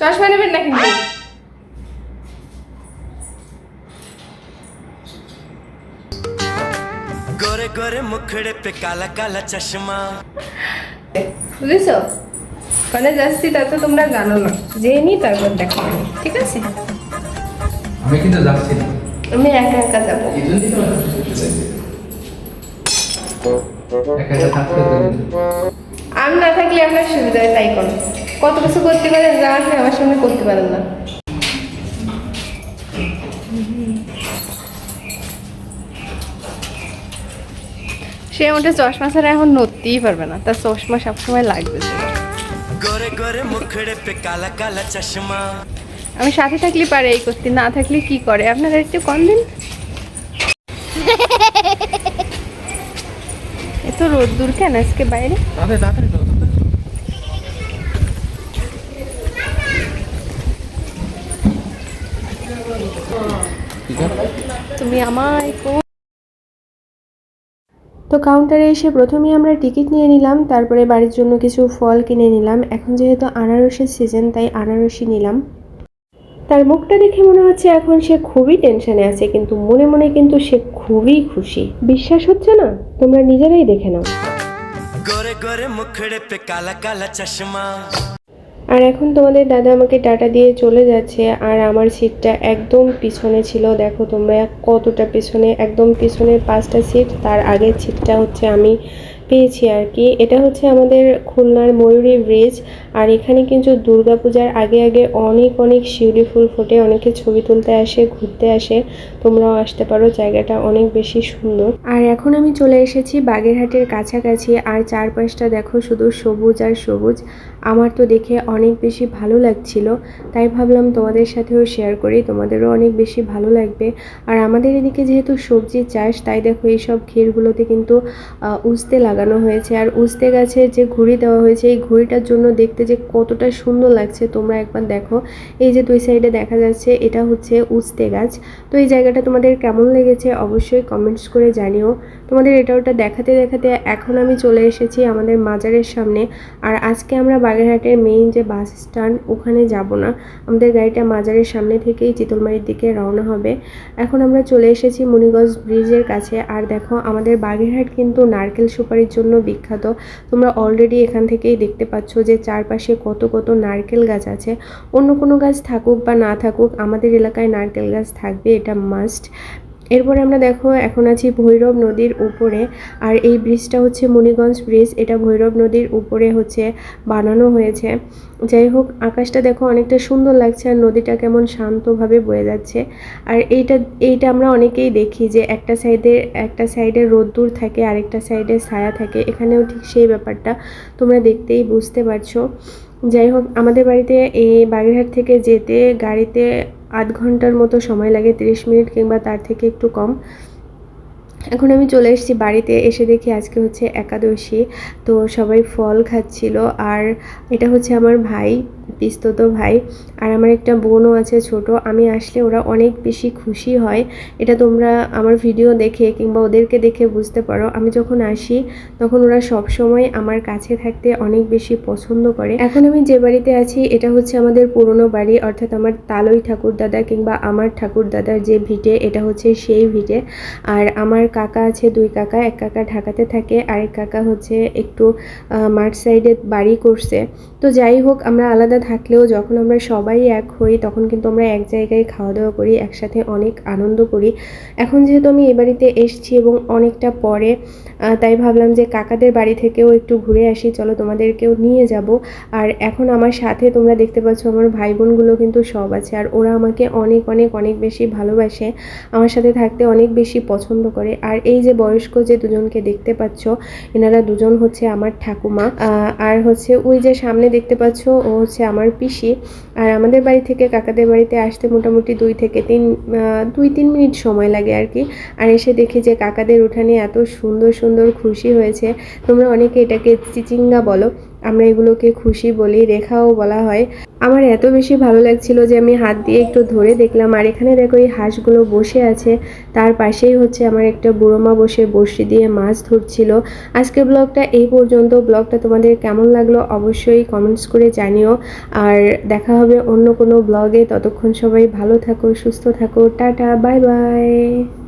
চশমা নেবেন না কিন্তু गोरे गोरे मुखड़े पे काला काला चश्मा বুঝেছো কলেজ যাচ্ছি তা তো তোমরা জানো না জেনি তারপর দেখো আমি, ঠিক আছে আমি কিন্তু যাচ্ছি না আমি একা একা যাবো এই জন্যই তো আমি করতে চাইছি। একা একা থাকতে দিন। আমি না থাকলে আপনার সুবিধা হয় তাই করো কত কিছু করতে পারে যা আছে আমার সঙ্গে করতে পারেন না। সে আমাদের চশমা ছাড়া এখন নড়তেই পারবে না তার চশমা সবসময় লাগবে আমি সাথে থাকলে পারে এই করতে না থাকলে কি করে? আপনারা একটু কম দিন। এত রোদ্দুর কেন আজকে বাইরে? তুমি আমার তো কাউন্টারে এসে প্রথমে আমরা টিকিট নিয়ে নিলাম তারপরে বাড়ির জন্য কিছু ফল কিনে নিলাম। এখন যেহেতু আনারসের সিজন তাই আনারসই নিলাম। তার মুখটা দেখে মনে হচ্ছে এখন সে খুবই টেনশনে আছে কিন্তু মনে মনে কিন্তু সে খুবই খুশি। বিশ্বাস হচ্ছে না? তোমরা নিজেরাই দেখে নাও। গরে গরে মুখড়ে পে কালা কালা চশমা। আর এখন তোমাদের দাদা আমাকে টাটা দিয়ে চলে যাচ্ছে, আর আমার সিটটা একদম পিছনে ছিল। দেখো তোমরা কতটা পিছনে, একদম পিছনের পাঁচটা সিট তার আগের সিটটা হচ্ছে আমি। পেয়েছি আর কি। এটা হচ্ছে আমাদের খুলনার ময়ূরী ব্রিজ আর এখানে কিন্তু দুর্গাপূজার আগে আগে অনেক অনেক শিউলি ফুল ফোটে অনেকে ছবি তুলতে আসে ঘুরতে আসে। তোমরাও আসতে পারো জায়গাটা অনেক বেশি সুন্দর। আর এখন আমি চলে এসেছি বাগেরহাটের কাছাকাছি আর চারপাশটা দেখো শুধু সবুজ আর সবুজ। আমার তো দেখে অনেক বেশি ভালো লাগছিল তাই ভাবলাম তোমাদের সাথেও শেয়ার করি তোমাদেরও অনেক বেশি ভালো লাগবে। আর আমাদের এদিকে যেহেতু সবজি চাষ তাই দেখো এইসব ক্ষীরগুলোতে কিন্তু আহ, উস্তে লাগানো হয়েছে আর উস্তে গাছের যে ঘুড়ি দেওয়া হয়েছে, এই ঘুড়িটার জন্য দেখতে যে কতটা সুন্দর লাগছে, তোমরা একবার দেখো। এই যে দুই সাইডে দেখা যাচ্ছে, এটা হচ্ছে উস্তে গাছ। তো এই জায়গাটা তোমাদের কেমন লেগেছে অবশ্যই কমেন্টস করে জানিও। তোমাদের এটা ওটা দেখাতে দেখাতে এখন আমি চলে এসেছি আমাদের মাজারের সামনে। আর আজকে আমরা বাগেরহাটের মেইন যে বাস স্ট্যান্ড ওখানে যাব না। আমাদের গাড়িটা মাজারের সামনে থেকেই চিতলমারির দিকে রওনা হবে। এখন আমরা চলে এসেছি মুনিগঞ্জ ব্রিজের কাছে। আর দেখো, আমাদের বাগেরহাট কিন্তু নারকেল সুপারির জন্য বিখ্যাত। তোমরা অলরেডি এখান থেকেই দেখতে পাচ্ছ যে চারপাশে কত কত নারকেল গাছ আছে। অন্য কোনো গাছ থাকুক বা না থাকুক, আমাদের এলাকায় নারকেল গাছ থাকবে, এটা মাস্ট এরপরে আমরা দেখো, এখন আছি ভৈরব নদীর উপরে, আর এই ব্রিজটা হচ্ছে মুনিগঞ্জ ব্রিজ এটা ভৈরব নদীর উপরে হচ্ছে বানানো হয়েছে। যাই হোক, আকাশটা দেখো অনেকটা সুন্দর লাগছে আর নদীটা কেমন শান্তভাবে বয়ে যাচ্ছে। আর এইটা এইটা আমরা অনেকেই দেখি যে একটা সাইডে একটা সাইডে রোদ্দুর থাকে, আরেকটা সাইডে ছায়া থাকে। এখানেও ঠিক সেই ব্যাপারটা তোমরা দেখতেই বুঝতে পারছ। যাই হোক, আমাদের বাড়িতে এই বাগেরহাট থেকে যেতে গাড়িতে আধ ঘণ্টার মতো সময় লাগে, তিরিশ মিনিট কিংবা তার থেকে একটু কম। এখন আমি চলে এসেছি বাড়িতে, এসে দেখি আজকে হচ্ছে একাদশী। তো সবাই ফল খাচ্ছিল আর এটা হচ্ছে আমার ভাই, পিস্তত ভাই আর আমার একটা বোনও আছে ছোট। আমি আসলে ওরা অনেক বেশি খুশি হয়। এটা তোমরা আমার ভিডিও দেখে কিংবা ওদেরকে দেখে বুঝতে পারো। আমি যখন আসি, তখন ওরা সব সময় আমার কাছে থাকতে অনেক বেশি পছন্দ করে। এখন আমি যে বাড়িতে আছি, এটা হচ্ছে আমাদের পুরনো বাড়ি, অর্থাৎ আমার তালই ঠাকুর দাদা কিংবা আমার ঠাকুর দাদার যে ভিটে, এটা হচ্ছে সেই ভিটে। আর আমার কাকা আছে, দুই কাকা, এক কাকা ঢাকাতে থাকে, আরেক কাকা হচ্ছে একটু মাঠ সাইডে বাড়ি করছে। তো যাই হোক, আমরা আলাদা থাকলেও যখন আমরা সবাই এক হই, তখন কিন্তু আমরা এক জায়গায় খাওয়া দাওয়া করি, একসাথে অনেক আনন্দ করি। এখন যেহেতু আমি এই বাড়িতে এসেছি এবং অনেকটা পরে তাই ভাবলাম যে কাকাদের বাড়ি থেকেও একটু ঘুরে আসি, চলো তোমাদেরকেও নিয়ে যাব। আর এখন আমার সাথে তোমরা দেখতে পাচ্ছ আমার ভাই বোনগুলো কিন্তু সব আছে, আর ওরা আমাকে অনেক অনেক অনেক বেশি ভালোবাসে। আমার সাথে থাকতে অনেক বেশি পছন্দ করে আর এই যে বয়স্ক যে দুজনকে দেখতে পাচ্ছ, এনারা দুজন হচ্ছে আমার ঠাকুমা আর হচ্ছে ওই যে সামনে দেখতে পাচ্ছ ও হচ্ছে আমার পিসি। আর আমাদের বাড়ি থেকে কাকাদের বাড়িতে আসতে মোটামুটি দুই থেকে তিন দুই তিন মিনিট সময় লাগে আর কি। আর এসে দেখি যে কাকাদের উঠানে এত সুন্দর সুন্দর খুশি হয়েছে। তোমরা অনেকে এটাকে চিচিঙ্গা বলো। আমরা এগুলোকে খুশি বলি রেখাও বলা হয়। আমার এত বেশি ভালো লাগছিল যে আমি হাত দিয়ে একটু ধরে দেখলাম। আর এখানে দেখো এই হাঁসগুলো বসে আছে। তার পাশেই হচ্ছে আমার একটা বুড়ো মা বসে বড়শি দিয়ে মাছ ধরছিল। আজকের ব্লগটা এই পর্যন্ত। ব্লগটা তোমাদের কেমন লাগল অবশ্যই কমেন্টস করে জানিও। আর দেখা হবে অন্য কোনো ব্লগে। ততক্ষণ সবাই ভালো থাকো, সুস্থ থাকো। Tata bye bye